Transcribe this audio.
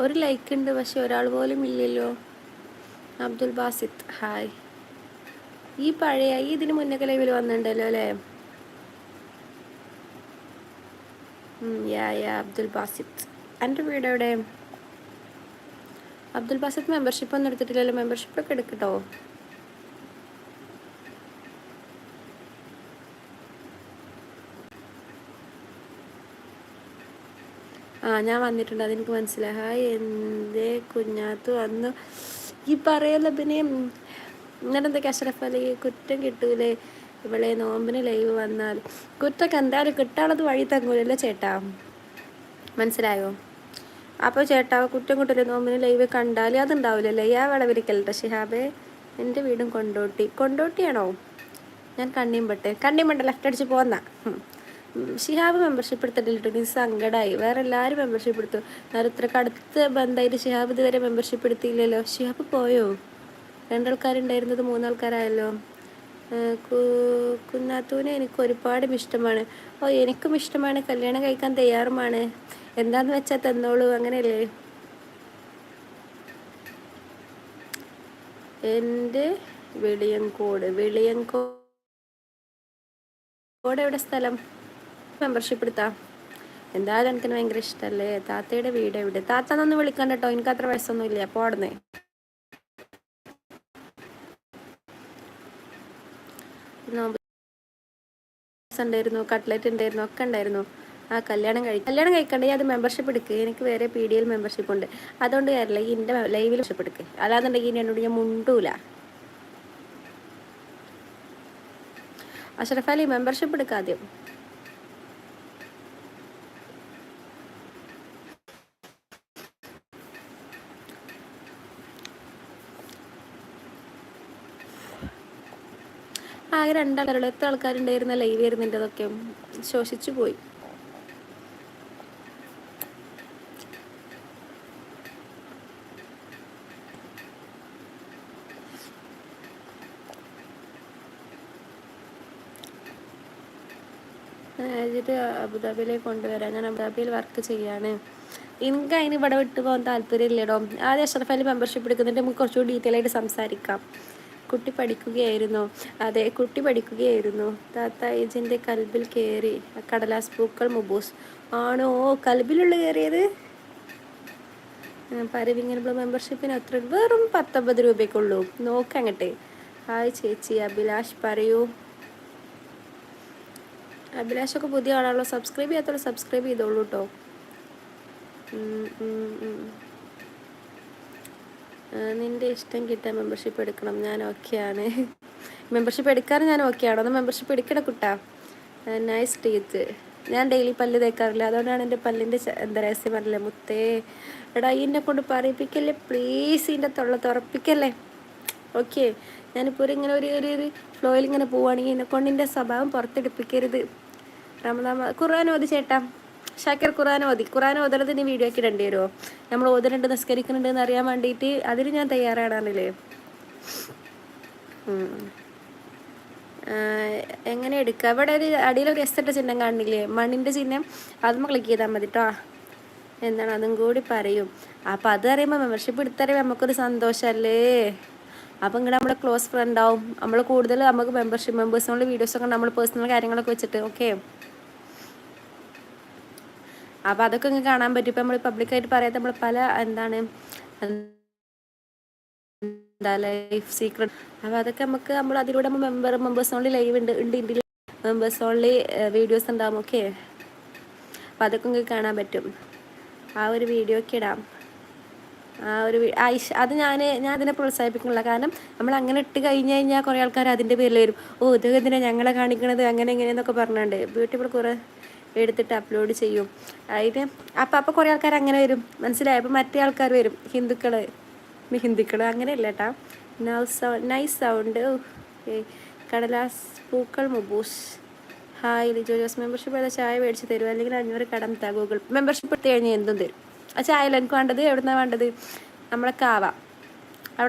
ഒരു ലൈക്ക് ഉണ്ട് പക്ഷെ ഒരാൾ പോലും ഇല്ലല്ലോ. അബ്ദുൽ ബാസിത്ത് ഹായ് ഈ പഴയ ഈ ഇതിന് മുന്നൊക്കെ ലൈവിൽ വന്നിട്ടുണ്ടല്ലോ അല്ലേ? യാ യാ അബ്ദുൽ ബാസിത്ത് എന്റെ വീട് എവിടെ? അബ്ദുൽ ബാസിത്ത് മെമ്പർഷിപ്പ് ഒന്നും എടുത്തിട്ടില്ലല്ലോ മെമ്പർഷിപ്പ് ഒക്കെ എടുക്കട്ടോ ആ ഞാൻ വന്നിട്ടുണ്ട്. അതെനിക്ക് മനസ്സിലായി. ഹായ് എന്റെ കുഞ്ഞാത്തു? അന്ന് ഈ പറയല്ല പിന്നെ എന്തൊക്കെ അഷ്റഫ് അലി കുറ്റം കിട്ടൂലേ? ഇവളെ നോമ്പിന് ലൈവ് വന്നാൽ കുറ്റമൊക്കെ എന്തായാലും കിട്ടാനുള്ളത് വഴി തങ്ങൂലല്ലോ ചേട്ടാ. മനസ്സിലായോ? അപ്പോൾ ചേട്ടാ കുറ്റം കിട്ടൂലേ? നോമ്പിന് ലൈവ് കണ്ടാൽ അതുണ്ടാവില്ലല്ലേ ആ വിളവിരിക്കലട്ടെ ഷിഹാബേ. എന്റെ വീടും കൊണ്ടോട്ടി. കൊണ്ടോട്ടിയാണോ? ഞാൻ കണ്ണിയും പെട്ടെ. കണ്ണിയും പെട്ടെ ലെഫ്റ്റ് അടിച്ച് പോന്നാ. ഷിഹാബ് മെമ്പർഷിപ്പ് എടുത്തിട്ടില്ല നീ സങ്കടമായി വേറെ എല്ലാവരും മെമ്പർഷിപ്പ് എടുത്തു. ഞാൻ ഇത്രക്ക് അടുത്ത ബന്ധമായിട്ട് ഷിഹാബ് ഇതുവരെ മെമ്പർഷിപ്പ് എടുത്തില്ലല്ലോ. ഷിഹാബ് പോയോ? രണ്ടാൾക്കാരുണ്ടായിരുന്നത് മൂന്നാൾക്കാരായല്ലോ. കുന്നാത്തൂനെ എനിക്ക് ഒരുപാട് ഇഷ്ടമാണ്. ഓ എനിക്കും ഇഷ്ടമാണ്. കല്യാണം കഴിക്കാൻ തയ്യാറുമാണ്. എന്താന്ന് വെച്ചാൽ തന്നോളൂ. അങ്ങനെയല്ലേ? എന്റെ വെളിയങ്കോട്. വെളിയങ്കോട് എവിടെ സ്ഥലം? മെമ്പർഷിപ്പ് എടുത്താ? എന്തായാലും എനിക്ക് ഭയങ്കര ഇഷ്ടമല്ലേ താത്തയുടെ വീട് എവിടെ? താത്ത എന്നൊന്ന് വിളിക്കാൻ കേട്ടോ എനിക്ക് അത്ര വയസ്സൊന്നും ഇല്ല അവിടെ ഉണ്ടായിരുന്നു. കട്ട്ലറ്റ് ഉണ്ടായിരുന്നു. ഒക്കെ ഉണ്ടായിരുന്നു. ആ കല്യാണം കഴിക്കും കല്യാണം കഴിക്കണ്ടേ? അത് മെമ്പർഷിപ്പ് എടുക്കുക എനിക്ക് വേറെ പി ഡി എൽ മെമ്പർഷിപ്പ് ഉണ്ട്. അതുകൊണ്ട് കാര്യമില്ല ഈ എന്റെ ലൈവിൽ മെമ്പർഷിപ്പ് എടുക്കുക അല്ലാന്നുണ്ടെങ്കിൽ എന്നോട് ഞാൻ മുണ്ടൂല. അഷറഫ് അലി മെമ്പർഷിപ്പ് എടുക്കുക ആദ്യം. ആകെ രണ്ടാളുകൾ എത്ര ആൾക്കാരുണ്ടായിരുന്ന ലൈവ് വരുന്നുണ്ട് അതൊക്കെ ശോഷിച്ചു പോയി. മാനേജർ അബുദാബിയിലേക്ക് കൊണ്ടുവരാൻ. ഞാൻ അബുദാബിയിൽ വർക്ക് ചെയ്യാണ്. എനിക്ക് അതിന് ഇവിടെ വിട്ടു പോകാൻ താല്പര്യമില്ലടോ. ആദ്യം അഷറഫ് അലി മെമ്പർഷിപ്പ് എടുക്കുന്നുണ്ട്. നമുക്ക് കുറച്ചുകൂടി ഡീറ്റെയിൽ ആയിട്ട് സംസാരിക്കാം. കുട്ടി പഠിക്കുകയായിരുന്നു. അതെ കുട്ടി പഠിക്കുകയായിരുന്നു. താത്ത ഏജന്റെ കൽബിൽ കയറി. കടലാസ് പൂക്കൾ മുബൂസ്. ആണോ? കൽബിലുള്ള കയറിയത്? പരവിങ്ങനെ മെമ്പർഷിപ്പിന് അത്ര വെറും പത്തൊമ്പത് രൂപയ്ക്കുള്ളൂ. നോക്കങ്ങട്ടെ ഹായ് ചേച്ചി അഭിലാഷ് പറയൂ. അഭിലാഷൊക്കെ പുതിയ ആളാണല്ലോ. സബ്സ്ക്രൈബ് ചെയ്യാത്തോളൂ സബ്സ്ക്രൈബ് ചെയ്തോളൂ കേട്ടോ നിന്റെ ഇഷ്ടം കിട്ടാൻ മെമ്പർഷിപ്പ് എടുക്കണം. ഞാൻ ഓക്കെയാണ് മെമ്പർഷിപ്പ് എടുക്കാറ് ഞാൻ ഓക്കെ ആണോ. ഒന്ന് മെമ്പർഷിപ്പ് എടുക്കണ കുട്ടാ. നൈസ് ടീത്ത് ഞാൻ ഡെയിലി പല്ല് തേക്കാറില്ല. അതുകൊണ്ടാണ് എന്റെ പല്ലിന്റെ എന്താ രഹസ്യം പറഞ്ഞില്ലേ? മുത്തേ എടാ എന്നെ കൊണ്ട് പറയിപ്പിക്കല്ലേ? പ്ലീസ് ഇതിന്റെ തൊള്ള തുറപ്പിക്കല്ലേ? ഓക്കെ ഞാനിപ്പോൾ ഒരു ഇങ്ങനെ ഒരു ഒരു ഫ്ലോയിൽ ഇങ്ങനെ പോവുകയാണെങ്കിൽ എന്നെ കൊണ്ടിന്റെ സ്വഭാവം പുറത്തെടുപ്പിക്കരുത്. റമദാമ ഖുർആൻ ഓതി ചേട്ടാ. ഷാക്കിർ ഖുറാൻ ഓതി. ഖുറാൻ ഓതലത്തിന് വീഡിയോ ഒക്കെ ഇടേണ്ടി വരുമോ നമ്മൾ ഓതലുണ്ട് നിസ്കരിക്കുന്നുണ്ട് എന്ന് അറിയാൻ വേണ്ടിയിട്ട് അതിന് ഞാൻ തയ്യാറാണല്ലേ എങ്ങനെ എടുക്കുക ഇവിടെ ഒരു അടിയിലൊരു എസ് ചിഹ്നം കാണില്ലേ? മണ്ണിന്റെ ചിഹ്നം. അതുമ്പോൾ ക്ലിക്ക് ചെയ്താൽ മതി കേട്ടോ എന്താണ്? അതും കൂടി പറയും. അപ്പം അത് അറിയുമ്പോൾ മെമ്പർഷിപ്പ് എടുത്തറിയുമ്പോൾ നമുക്കൊരു സന്തോഷമല്ലേ അപ്പം ഇങ്ങനെ നമ്മുടെ ക്ലോസ് ഫ്രണ്ട് ആവും. നമ്മൾ കൂടുതൽ നമുക്ക് മെമ്പർഷിപ്പ് മെമ്പേഴ്സിനുള്ള വീഡിയോസൊക്കെ നമ്മൾ പേഴ്സണൽ കാര്യങ്ങളൊക്കെ വെച്ചിട്ട് ഓക്കെ അപ്പോൾ അതൊക്കെ ഇങ്ങനെ കാണാൻ പറ്റും. ഇപ്പം നമ്മൾ പബ്ലിക്കായിട്ട് പറയാത്ത നമ്മൾ പല എന്താണ് എന്താ ലൈഫ് സീക്രട്ട് അപ്പോൾ അതൊക്കെ നമുക്ക് നമ്മൾ അതിലൂടെ മെമ്പർ മെമ്പേഴ്സ് ഓൺലി ലൈവ് ഉണ്ട് ഉണ്ട് ഇന്ത്യയിൽ മെമ്പേഴ്സ് ഓൺലി വീഡിയോസ് ഉണ്ടാവും. ഓക്കെ അപ്പോൾ അതൊക്കെ നിങ്ങൾക്ക് കാണാൻ പറ്റും. ആ ഒരു വീഡിയോ ഒക്കെ ഇടാം. ആ ഒരു ഐഷ അത് ഞാൻ ഞാൻ അതിനെ പ്രോത്സാഹിപ്പിക്കുന്നില്ല. കാരണം നമ്മൾ അങ്ങനെ ഇട്ട് കഴിഞ്ഞ് കഴിഞ്ഞാൽ കുറേ ആൾക്കാർ അതിന്റെ പേരിൽ വരും. ഓ ഇത് എന്തിനാണ് ഞങ്ങളെ കാണിക്കണത്? അങ്ങനെ എങ്ങനെയെന്നൊക്കെ പറഞ്ഞുണ്ട്. ബ്യൂട്ടിഫുൾ കുറേ എടുത്തിട്ട് അപ്ലോഡ് ചെയ്യും. അതിന് അപ്പം അപ്പം കുറേ ആൾക്കാർ അങ്ങനെ വരും. മനസ്സിലായി? അപ്പം മറ്റേ ആൾക്കാർ വരും. ഹിന്ദുക്കൾ ഹിന്ദുക്കൾ അങ്ങനെയല്ല കേട്ടാ സൗണ്ട് നൈസ് സൗണ്ട് കടലാസ് പൂക്കൾ മുബൂസ്. ഹായ് ലിജോ ജോസ് മെമ്പർഷിപ്പ് ഏതാ? ചായ മേടിച്ച് തരും അല്ലെങ്കിൽ അഞ്ഞൂറ് കടം താ ഗൂഗിൾ. മെമ്പർഷിപ്പ് എടുത്ത് കഴിഞ്ഞാൽ എന്തും തരും. ആ ചായ എനിക്ക് വേണ്ടത്? എവിടുന്നാണ് വേണ്ടത്? നമ്മളെ കാവ.